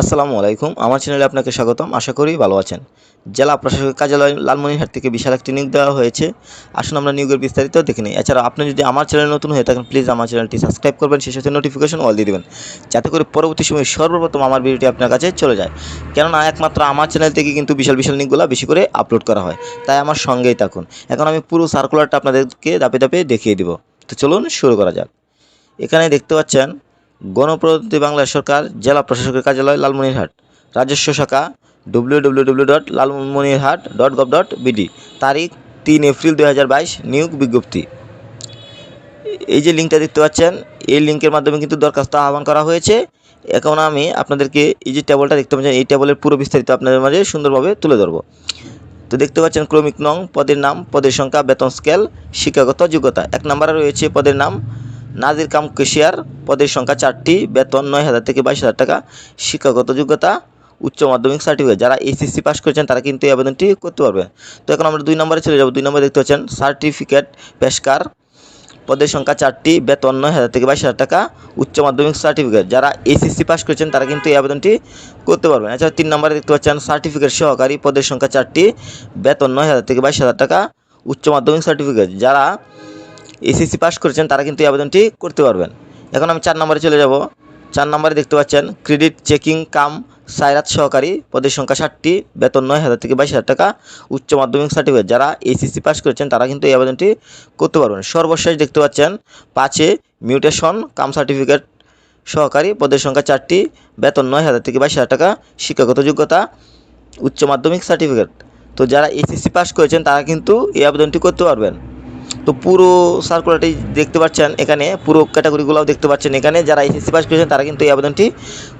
আসসালামু আলাইকুম। আমার চ্যানেলে আপনাকে স্বাগতম। আশা করি ভালো আছেন। জেলা প্রশাসকের কার্যালয় লালমনিরহাট থেকে বিশাল একটি নিয়োগ দেওয়া হয়েছে। আসুন আমরা নিয়োগের বিস্তারিত দেখে নিই। এছাড়া আপনি যদি আমার চ্যানেল নতুন হয়ে থাকেন প্লিজ আমার চ্যানেলটি সাবস্ক্রাইব করবেন। সেই সাথে নোটিফিকেশন অল দিয়ে দেবেন। যাতে করে পরবর্তী সময়ে সর্বপ্রথম আমার ভিডিওটি আপনার কাছে চলে যায়। কেননা, একমাত্র আমার চ্যানেল থেকে কিন্তু বিশাল বিশাল নিয়োগগুলো বেশি করে আপলোড করা হয়। তাই আমার সঙ্গেই থাকুন। এখন আমি পুরো সার্কুলারটা আপনাদেরকে ধাপে ধাপে দেখিয়ে দিব। তো চলুন শুরু করা যাক। এখানে দেখতে পাচ্ছেন গণপ্রজাতন্ত্রী বাংলাদেশ সরকার জেলা প্রশাসকের কার্যালয় লালমনিরহাট। রাজস্ব শাখা W W W dot dot dot BD তারিখ তিন এপ্রিল দু হাজার বাইশ, নিয়োগ বিজ্ঞপ্তি। এই যে লিঙ্কটা দেখতে পাচ্ছেন, এই লিঙ্কের মাধ্যমে কিন্তু দরখাস্ত আহ্বান করা হয়েছে। এখন আমি আপনাদেরকে এই যে টেবলটা দেখতে পাচ্ছেন, এই টেবলের পুরো বিস্তারিত আপনাদের মাঝে সুন্দরভাবে তুলে ধরবো। তো দেখতে পাচ্ছেন, ক্রমিক নং, পদের নাম, পদের সংখ্যা, বেতন স্কেল শিক্ষাগত যোগ্যতা। এক নম্বরে রয়েছে পদের নাম নাজির কাম কেশিয়ার পদের সংখ্যা চারটি, বেতন নয় হাজার থেকে বাইশ হাজার টাকা, শিক্ষাগত যোগ্যতা, উচ্চ মাধ্যমিক সার্টিফিকেট যারা এসএসসি পাস করেছেন, তারা কিন্তু এই আবেদনটি করতে পারবে। তো এখন আমরা দুই নম্বরে চলে যাব। দুই নম্বরে দেখতে পাচ্ছেন সার্টিফিকেট পেশকার পদের সংখ্যা চারটি, বেতন নয় হাজার থেকে বাইশ হাজার টাকা, উচ্চ মাধ্যমিক সার্টিফিকেট যারা এসএসসি পাস করেছেন, তারা কিন্তু এই আবেদনটি করতে পারবেন। এছাড়া তিন নম্বরে দেখতে পাচ্ছেন সার্টিফিকেট সহকারী পদের সংখ্যা চারটি, বেতন নয় হাজার থেকে বাইশ হাজার টাকা, উচ্চ মাধ্যমিক সার্টিফিকেট যারা এসএসসি পাস করেছেন, তারা কিন্তু এই আবেদনটি করতে পারবেন। এখন আমি চার নম্বরে চলে যাব। চার নম্বরে দেখতে পাচ্ছেন, ক্রেডিট চেকিং কাম সাইরাত সহকারী, পদের সংখ্যা ষাটটি, বেতন নয় হাজার থেকে বাইশ হাজার টাকা, উচ্চ মাধ্যমিক সার্টিফিকেট যারা এসএসসি পাস করেছেন, তারা কিন্তু এই আবেদনটি করতে পারবেন। সর্বশেষ দেখতে পাচ্ছেন, পাঁচে মিউটেশন কাম সার্টিফিকেট সহকারী, পদের সংখ্যা চারটি, বেতন নয় হাজার থেকে বাইশ হাজার টাকা, শিক্ষাগত যোগ্যতা, উচ্চ মাধ্যমিক সার্টিফিকেট তো যারা এসএসসি পাস করেছেন, তারা কিন্তু এই আবেদনটি করতে পারবেন। তো পুরো সার্কুলারটি দেখতে পাচ্ছেন এখানে, পুরো ক্যাটাগরিগুলোও দেখতে পাচ্ছেন এখানে। যারা এসএসসি পাস করেছেন, তারা কিন্তু এই আবেদনটি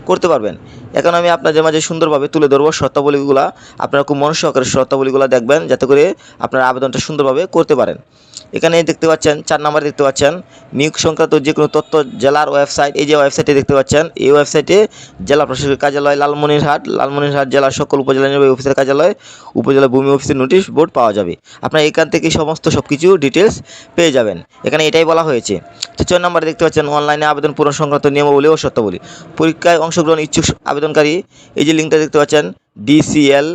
করতে পারবেন। এখন আমি আপনাদের মাঝে সুন্দরভাবে তুলে ধরবো শর্তাবলীগুলো। আপনারা খুব মন সহকারে শর্তাবলীগুলো দেখবেন, যাতে করে আপনারা আবেদনটা সুন্দরভাবে করতে পারেন। এখানে দেখতে পাচ্ছেন, চার নম্বরে দেখতে পাচ্ছেন, নিয়োগ সংক্রান্ত যে কোনো তথ্য জেলার ওয়েবসাইট এই যে ওয়েবসাইটে দেখতে পাচ্ছেন, এই ওয়েবসাইটে জেলা প্রশাসকের কার্যালয়, লালমনিরহাট লালমনিরহাট জেলার সকল উপজেলা নির্বাহী অফিসের কার্যালয়, উপজেলা ভূমি অফিসের নোটিশ বোর্ড পাওয়া যাবে। আপনারা এখান থেকে সমস্ত সব কিছু ডিটেলস পেয়ে যাবেন। এখানে এটাই বলা হয়েছে। তো ছয় নম্বরে দেখতে পাচ্ছেন অনলাইনে আবেদন পূরণ সংক্রান্ত নিয়মাবলী ও শর্তাবলী। পরীক্ষায় অংশগ্রহণ ইচ্ছুক আবেদনকারী, এই যে লিঙ্কটা দেখতে পাচ্ছেন DCL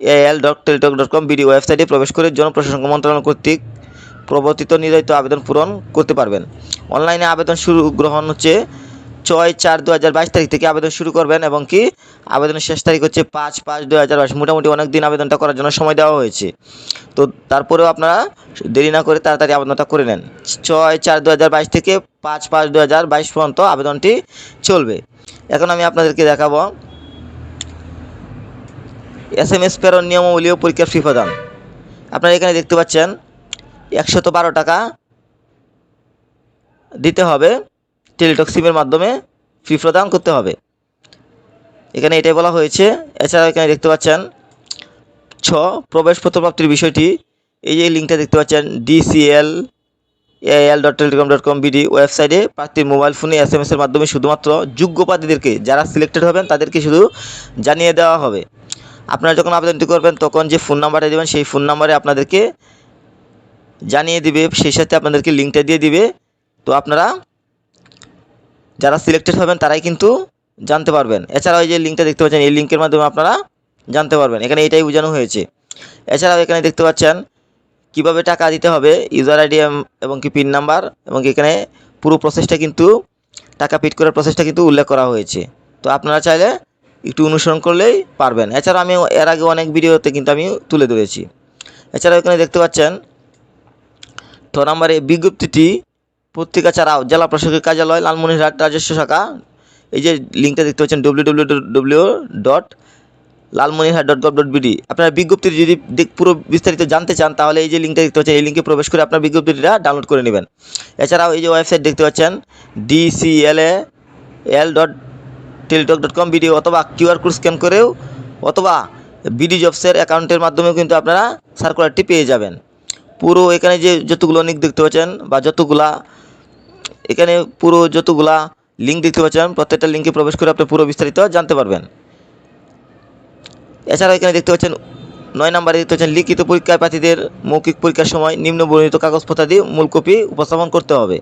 L dot Teletalk dot com BD ওয়েবসাইটে প্রবেশ করে জনপ্রশাসন মন্ত্রণালয় কর্তৃক প্রবর্তিত নির্ধারিত আবেদন পূরণ করতে পারবেন। অনলাইনে আবেদন শুরু গ্রহণ হচ্ছে ছয় চার দু হাজার বাইশ তারিখ থেকে আবেদন শুরু করবেন এবং কি আবেদনের শেষ তারিখ হচ্ছে পাঁচ পাঁচ দু হাজার বাইশ। মোটামুটি অনেক দিন আবেদনটা করার জন্য সময় দেওয়া হয়েছে। তো তারপরেও আপনারা দেরি না করে তাড়াতাড়ি আবেদনটা করে নেন। ছয় চার দু হাজার বাইশ থেকে পাঁচ পাঁচ দু হাজার বাইশ পর্যন্ত আবেদনটি চলবে। এখন আমি আপনাদেরকে দেখাবো এস এম এস প্রেরণ নিয়মাবলী ও পরীক্ষার ফি প্রদান। আপনারা এখানে দেখতে পাচ্ছেন একশত বারো টাকা দিতে হবে টেলিটক সিমের মাধ্যমে ফি প্রদান করতে হবে। এখানে এটাই বলা হয়েছে। এছাড়াও এখানে দেখতে পাচ্ছেন ছ, প্রবেশপত্র প্রাপ্তির বিষয়টি। এই যে লিঙ্কটা দেখতে পাচ্ছেন DCL AL dot telecom dot com BD ওয়েবসাইটে প্রার্থীর মোবাইল ফোনে এস এম এসের মাধ্যমে শুধুমাত্র যোগ্য প্রার্থীদেরকে, যারা সিলেক্টেড হবেন, তাদেরকে শুধু জানিয়ে দেওয়া হবে। আপনারা যখন আবেদনটি করবেন, তখন যে ফোন নাম্বারটা দেবেন, সেই ফোন নাম্বারে আপনাদেরকে জানিয়ে দিবে, সেই সাথে আপনাদেরকে লিঙ্কটা দিয়ে দিবে। তো আপনারা যারা সিলেক্টেড হবেন, তারাই কিন্তু জানতে পারবেন। এছাড়াও এই যে লিঙ্কটা দেখতে পাচ্ছেন, এই লিঙ্কের মাধ্যমে আপনারা জানতে পারবেন। এখানে এটাই বোঝানো হয়েছে। এছাড়াও এখানে দেখতে পাচ্ছেন, কীভাবে টাকা দিতে হবে ইউজার আইডি এবং কি পিন নাম্বার এবং এখানে পুরো প্রসেসটা কিন্তু, টাকা পিট করার প্রসেসটা কিন্তু উল্লেখ করা হয়েছে। তো আপনারা চাইলে একটু অনুসরণ করলেই পারবেন। এছাড়া আমি এর আগে অনেক ভিডিওতে কিন্তু আমি তুলে ধরেছি। এছাড়াও এখানে দেখতে পাচ্ছেন ছ নম্বরে বিজ্ঞপ্তিটি পত্রিকা ছাড়াও জেলা প্রশাসকের কার্যালয়, লালমনিরহাট রাজস্ব শাখা। এই যে লিঙ্কটা দেখতে পাচ্ছেন W W W dot Lalmonirhat dot gov dot BD আপনার বিজ্ঞপ্তিটি যদি পুরো বিস্তারিত জানতে চান, তাহলে এই যে লিঙ্কটা দেখতে পাচ্ছেন, এই লিঙ্কে প্রবেশ করে আপনার বিজ্ঞপ্তিটা ডাউনলোড করে নেবেন। এছাড়াও এই যে ওয়েবসাইট দেখতে পাচ্ছেন DCLA L dot Teletalk dot com BD অথবা কিউআর কোড স্ক্যান করেও অথবা বিডি জবসের অ্যাকাউন্টের মাধ্যমেও কিন্তু আপনারা সার্কুলারটি পেয়ে যাবেন। পুরো এখানে যে যতগুলো লিঙ্ক দেখতে পাচ্ছেন বা যতগুলা, এখানে পুরো যতগুলা লিঙ্ক দেখতে পাচ্ছেন, প্রত্যেকটা লিঙ্কে প্রবেশ করে আপনি পুরো বিস্তারিত জানতে পারবেন। এছাড়াও এখানে দেখতে পাচ্ছেন, নয় নম্বরে দেখতে পাচ্ছেন, লিখিত পরীক্ষায় প্রার্থীদের মৌখিক পরীক্ষার সময় নিম্ন বর্ণিত কাগজপত্র দিয়ে মূল কপি উপস্থাপন করতে হবে।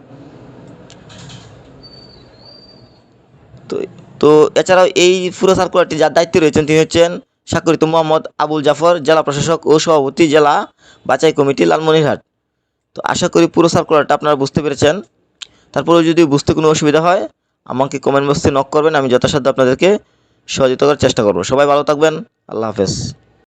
তো তো এছাড়াও এই পুরো সার্কুলারটি যার দায়িত্বে রয়েছেন তিনি হচ্ছেন স্বাক্ষরিত মোহাম্মদ আবুল জাফর জেলা প্রশাসক ও সভাপতি জেলা বাছাই কমিটি লালমনিরহাট। তো আশা করি পুরো সার্কুলারটা আপনারা বুঝতে পেরেছেন। তারপরে যদি বুঝতে কোনো অসুবিধা হয়, আমাকে কমেন্ট বক্সে নক করবেন, আমি যথাসাধ্য আপনাদেরকে সহযোগিতা করার চেষ্টা করব। সবাই ভালো থাকবেন, আল্লাহ হাফেজ।